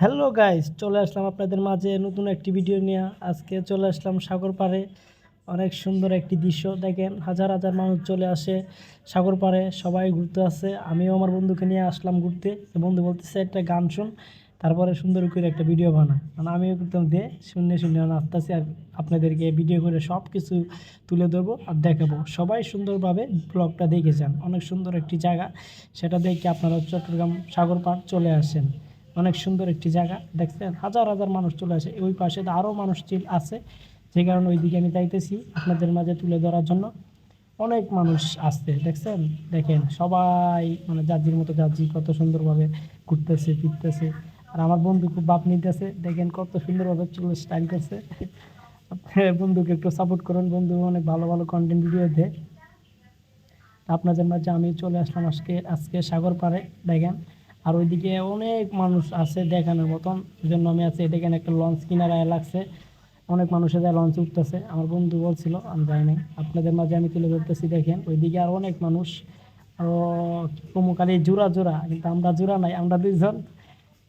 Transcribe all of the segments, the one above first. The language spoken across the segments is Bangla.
হ্যালো গাইস চলে আসলাম আপনাদের মাঝে নতুন একটি ভিডিও নিয়ে। আজকে চলে আসলাম সাগর পাড়ে। অনেক সুন্দর একটি দৃশ্য। দেখেন, হাজার হাজার মানুষ চলে আসে সাগর পাড়ে। সবাই ঘুরতে আসে। আমিও আমার বন্ধুকে নিয়ে আসলাম ঘুরতে। বন্ধু বলতেছে, একটা গান শুন, তারপরে সুন্দর করে একটা ভিডিও বানা মানে আমিও একদম দে শূন্য শূন্য আসতেছি আর আপনাদেরকে ভিডিও করে সব কিছু তুলে ধরবো আর দেখাবো। সবাই সুন্দরভাবে ব্লগটা দেখে যান। অনেক সুন্দর একটি জায়গা। সেটা দেখে আপনারা চট্টগ্রাম সাগর পাড় চলে আসেন। অনেক সুন্দর একটি জায়গা। দেখছেন, হাজার হাজার মানুষ চলে আসে। ওই পাশে তো আরও মানুষ চিল আছে। যে কারণে ওই দিকে আমি যাইতেছি আপনাদের মাঝে তুলে ধরার জন্য। অনেক মানুষ আসছে। দেখছেন? দেখেন, সবাই মানে জাজির মতো জাজি, কত সুন্দরভাবে ঘুরতেছে, ফিরতেছে। আর আমার বন্ধু খুব বাপ নিতেছে। দেখেন, কত সুন্দরভাবে চুল স্টাইল করছে। আপনার বন্ধুকে একটু সাপোর্ট করুন। বন্ধু অনেক ভালো ভালো কন্টেন্ট ভিডিও দেয় আপনাদের মাঝে আমি চলে আসলাম আজকে আজকে সাগর পাড়ে। দেখেন আর ওইদিকে অনেক মানুষ আছে দেখানোর মতন ওই জন্য আমি আছি দেখেন একটা লঞ্চ কিনারায় লাগছে। অনেক মানুষের যায় লঞ্চে উঠতেছে। আমার বন্ধু বলছিল, আমি যাই নাই। আপনাদের মাঝে আমি তুলে ধরতেছি, দেখেন। ওইদিকে আর অনেক মানুষ। আরও প্রমুখালি জোড়া জোড়া, কিন্তু আমরা জোড়া নাই, আমরা দুইজন।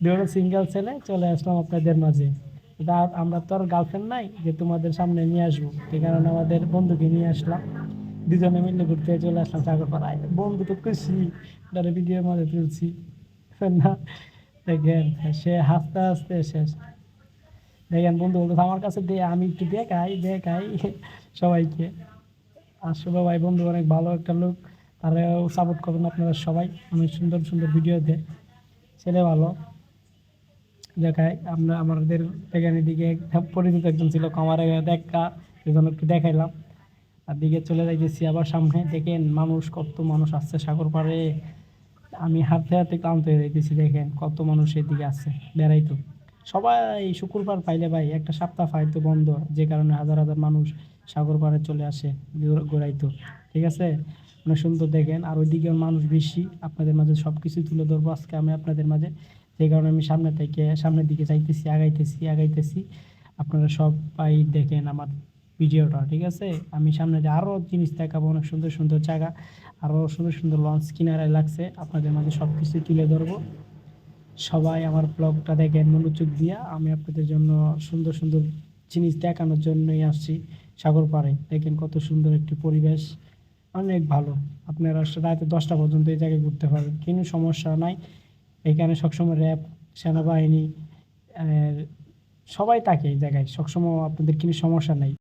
দুটো সিঙ্গেল ছেলে, চলে আসলাম আপনাদের মাঝে। আমরা তো আর গার্লফ্রেন্ড নাই, যে তোমাদের সামনে নিয়ে আসব। সেই কারণে আমাদের বন্ধুকে নিয়ে আসলাম। দুজনে মিলে ঘুরতে চলে আসলাম সাগরপাড়ায়। বন্ধু তো খুশি ভিডিওর মধ্যে তুলছি। না। দেখেন, সে হাসতে হাসতে শেষ। দেখেন বন্ধু বলতো আমার কাছে দে, আমি একটু দেখাই দেখাই সবাইকে। আসলে ভাই, বন্ধু, অনেক ভালো একটা লোক। তারাও সাপোর্ট করবেন আপনারা সবাই। অনেক সুন্দর সুন্দর ভিডিও দেয় ছেলে ভালো। দেখায় আমরা আমাদের এখানে দিকে পরিচিত একজন ছিল কামারে দেখা, সেজন্য একটু দেখাইলাম। আর দিকে চলে যাইতেছি আবার সামনে। দেখেন, মানুষ, কত মানুষ আসছে সাগর পাড়ে। আমি হাতে হাতে ক্লান্ত হয়ে যাইতেছি দেখেন কত মানুষ এদিকে আসছে বেড়াইতো সবাই শুক্রবার পাইলে ভাই, একটা সপ্তাহ পাইতো বন্ধ, যে কারণে হাজার হাজার মানুষ সাগর পাড়ে চলে আসে ঘুর- ঘুরাইতো ঠিক আছে? অনেক সুন্দর, দেখেন। আর ওইদিকে মানুষ বেশি, আপনাদের মাঝে সব কিছু তুলে ধরবো আজকে আমি আপনাদের মাঝে। যে কারণে আমি সামনে থেকে, সামনের দিকে যাইতেছি, আগাইতেছি আগাইতেছি। আপনারা সবাই দেখেন আমার ভিডিওটা, ঠিক আছে? আমি সামনে যে আরও জিনিস দেখাবো, অনেক সুন্দর সুন্দর জায়গা আরও সুন্দর সুন্দর লঞ্চ কিনারায় লাগছে, আপনাদের মাঝে সব কিছু তুলে ধরবো। সবাই আমার ব্লগটা দেখেন মনোযোগ দিয়া আমি আপনাদের জন্য সুন্দর সুন্দর জিনিস দেখানোর জন্যই আসছি সাগর পাড়ে। দেখেন কত সুন্দর একটি পরিবেশ, অনেক ভালো। আপনারা রাতে দশটা পর্যন্ত এই জায়গায় ঘুরতে পারবেন কিন্তু সমস্যা নাই। এখানে সবসময় র্যাব, সেনাবাহিনী সবাই থাকে এই জায়গায়, সবসময় আপনাদের কোনো সমস্যা নাই।